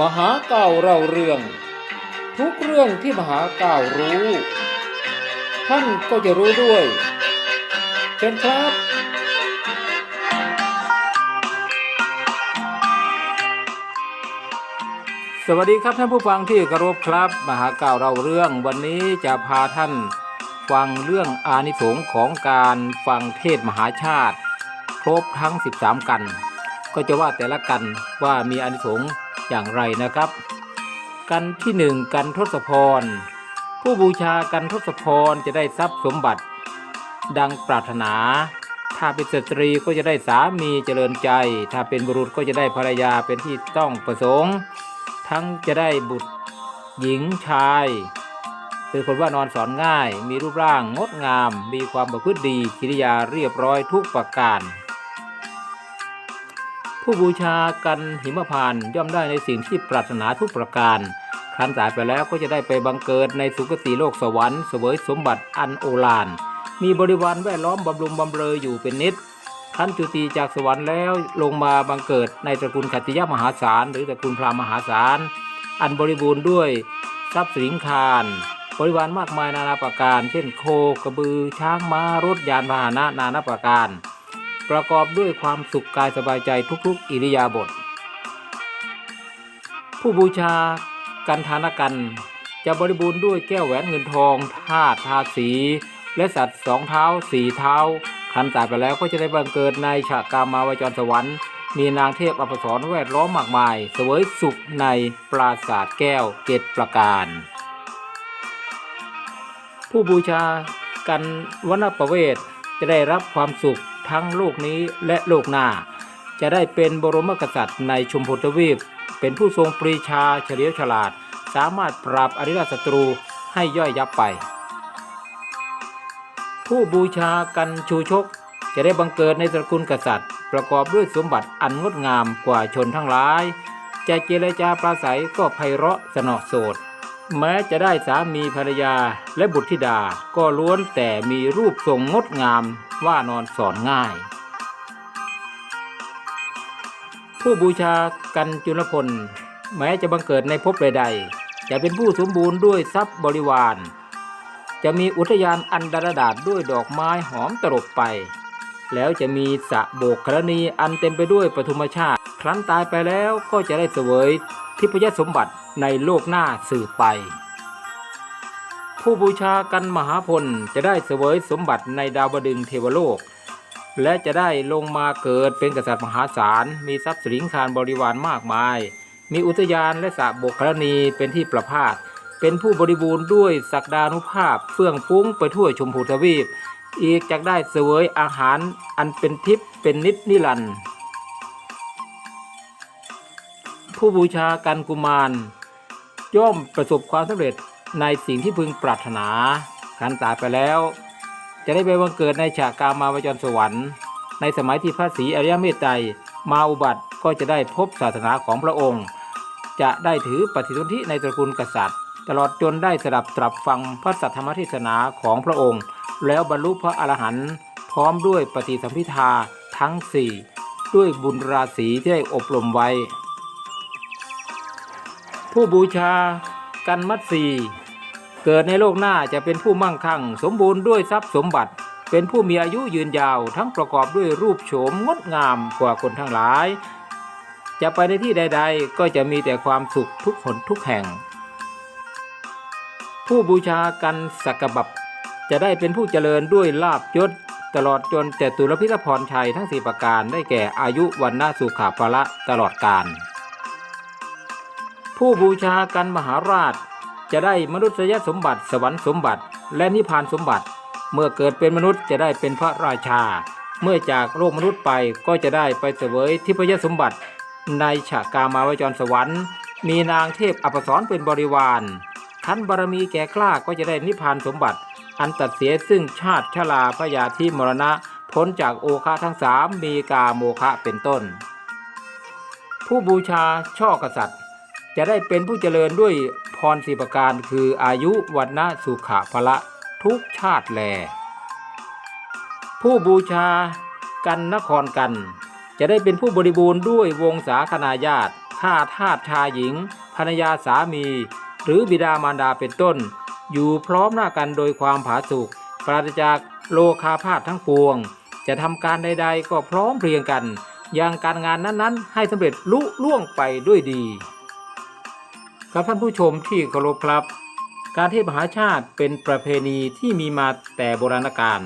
มหาเก่าเราเรื่อง ทุกเรื่องที่มหาเก่ารู้ ท่านก็จะรู้ด้วย เชิญครับสวัสดีครับท่านผู้ฟังที่เคารพครับ มหาเก่าเราเรื่องวันนี้จะพาท่านฟังเรื่องอานิสงส์ของการฟังเทศมหาชาติ ครบทั้ง 13 กัน ก็จะว่าแต่ละกันว่ามีอานิสงส์ อย่างไรนะครับ กันที่หนึ่งกันทศพร ผู้บูชากันทศพรจะได้ทรัพย์สมบัติ ดังปรารถนา ถ้าเป็นสตรีก็จะได้สามีเจริญใจ ถ้าเป็นบุรุษก็จะได้ภรรยาเป็นที่ต้องประสงค์ ทั้งจะได้บุตรหญิงชายเป็นคนว่านอนสอนง่าย มีรูปร่างงดงาม มีความประพฤติดีกิริยาเรียบร้อยทุกประการ ผู้บูชากันหิมพานย่อมได้ในสิ่งที่ปรารถนาทุกประการครั้นตายไปแล้วก็จะได้ไปบังเกิดในสุคติโลกสวรรค์เสวยสมบัติอันโอฬารมีบริวารแวดล้อมบำรุงบำเรออยู่เป็นนิดท่านจุติจากสวรรค์แล้วลงมาบังเกิดในตระกูลขัตติยมหาศาลหรือตระกูลพราหมมหาศาลอันบริบูรณ์ด้วยทรัพย์สินคารบริวารมากมายนานาประการ เช่นโคกระบือช้างม้ารถยานพาหนะนานาประการ ประกอบด้วยความสุขกายสบายใจทุกๆ อิริยาบถผู้บูชากันทานกัน จะบริบูรณ์ด้วยแก้วแหวนเงินทองธาตุทาสี และสัตว์สองเท้าสี่เท้าคันตายไปแล้วก็จะได้บังเกิดในฉากกามาวจรสวรรค์ มีนางเทพอภสรแวดล้อมมากมาย เสวยสุขในปราสาทแก้วเกตประการ ผู้บูชากันวนประเวทจะได้รับความสุข ทั้งโลกนี้และโลกหน้า จะได้เป็นบรมกษัตริย์ในชมพูทวีป เป็นผู้ทรงปรีชาเฉลียวฉลาด สามารถปราบอริราศัตรูให้ย่อยยับไป ผู้บูชากันชูชก จะได้บังเกิดในตระกูลกษัตริย์ ประกอบด้วยสมบัติอันงดงามกว่าชนทั้งหลาย จะเจรจาปราศัยก็ไพเราะสนอโสดแม้จะได้สามีภรรยาและบุตรธิดาก็ล้วนแต่มีรูปทรงงดงาม ว่านอนสอนง่าย ผู้บูชากันจุลพล แม้จะบังเกิดในภพใดๆจะเป็นผู้สมบูรณ์ด้วยทรัพย์บริวาร จะมีอุทยานอันดารดาษด้วยดอกไม้หอมตลบไป แล้วจะมีสะโบกกรณีอันเต็มไปด้วยปฐุมชาติ ครั้นตายไปแล้วก็จะได้เสวยทิพยสมบัติในโลกหน้าสืบไป ผู้บูชากันมหาพลจะได้เสวยสมบัติในดาวดึงเทวโลก และจะได้ลงมาเกิดเป็นกษัตริย์มหาศาล มีทรัพย์สินคารบริวารมากมาย มีอุทยานและสระโบกกรณีเป็นที่ประพาสเป็นผู้บริบูรณ์ด้วยศักดานุภาพเฟื่องฟุ้งไปทั่วชมพูทวีป อีกจากได้เสวยอาหารอันเป็นทิพย์เป็นนิจนิรันด์ผู้บูชากันกุมาร ย่อมประสบความสำเร็จ ในสิ่งที่พึงปรารถนาการตายไปแล้ว จะได้ไปบังเกิดในฉากกามาวจรสวรรค์ ในสมัยที่พระศรีอริยเมตไตรมาอุบัติก็จะได้พบศาสนาของพระองค์ จะได้ถือปฏิสนธิในตระกูลกษัตริย์ ตลอดจนได้สดับตรับฟังพระสัทธรรมเทศนาของพระองค์ แล้วบรรลุพระอรหันต์พร้อมด้วยปฏิสัมพิทาทั้งสี่ด้วยบุญราศีที่ได้อบรมไว้ ผู้บูชา กันมัตสีเกิดในโลกหน้าจะเป็นผู้มั่งคั่ง สมบูรณ์ด้วยทรัพย์สมบัติ เป็นผู้มีอายุยืนยาว ทั้งประกอบด้วยรูปโฉมงดงามกว่าคนทั้งหลาย จะไปในที่ใด ๆ ก็จะมีแต่ความสุขทุกหนทุกแห่ง ผู้บูชากันสักกบับ จะได้เป็นผู้เจริญด้วยลาบยศตลอดจนแต่ตุลพิธพรชัยทั้งสี่ประการได้แก่อายุวันนาสุขาภละตลอดกาล ผู้บูชากันมหาราช จะได้มนุษยสมบัติสวรรค์สมบัติ และนิพพานสมบัติ เมื่อเกิดเป็นมนุษย์จะได้เป็นพระราชา เมื่อจากโลกมนุษย์ไปก็จะได้ไปเสวยทิพยสมบัติ ในฉากามาวจรสวรรค์ มีนางเทพอัปสรเป็นบริวารขันบารมีแก่กล้าก็จะได้นิพพานสมบัติ อันตัดเสียซึ่งชาติชราพยาธิมรณะพ้นจากโอคาทั้งสามมีกาโมคะเป็นต้น ผู้บูชาช่อกษัตริย์ จะได้เป็นผู้เจริญด้วยพรสีประการคืออายุวันนะสุขะพละทุกชาติแล ผู้บูชากันนครกัน จะได้เป็นผู้บริบูรณ์ด้วยวงศาคณาญาติข้าทาสชายหญิงภรรยาสามี หรือบิดามารดาเป็นต้น อยู่พร้อมหน้ากันโดยความผาสุกปราศจากโลคาพาธทั้งปวง จะทำการใด ๆ ก็พร้อมเพรียงกันอย่างการงานนั้นๆ ให้สำเร็จลุล่วงไปด้วยดี ครับท่านผู้ชมที่เคารพครับ การเทศมหาชาติเป็นประเพณีที่มีมาแต่โบราณกาล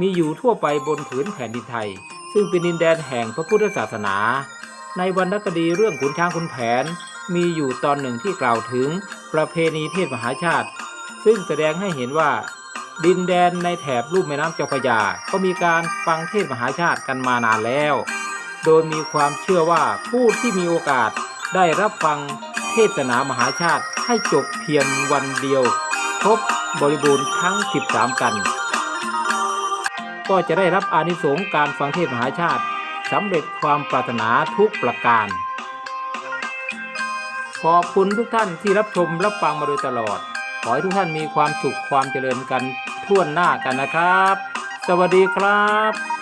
มีอยู่ทั่วไปบนผืนแผ่นดินไทย ซึ่งเป็นดินแดนแห่งพระพุทธศาสนา ในวรรณคดีเรื่องขุนช้างขุนแผน มีอยู่ตอนหนึ่งที่กล่าวถึงประเพณีเทศมหาชาติ ซึ่งแสดงให้เห็นว่า ดินแดนในแถบลุ่มแม่น้ำเจ้าพระยา ก็มีการฟังเทศมหาชาติกันมานานแล้ว โดยมีความเชื่อว่าผู้ที่มีโอกาสได้รับฟัง ศนามหาชาติให้จบเพียงวันเดียว ครบบริบูรณ์ทั้ง 13 กัน ก็จะได้รับอานิสงส์การฟังเทศมหาชาติสำเร็จความปรารถนาทุกประการ ขอบคุณทุกท่านที่รับชมรับฟังมาโดยตลอด ขอให้ทุกท่านมีความสุขความเจริญกันทั่วหน้ากันนะครับ สวัสดีครับ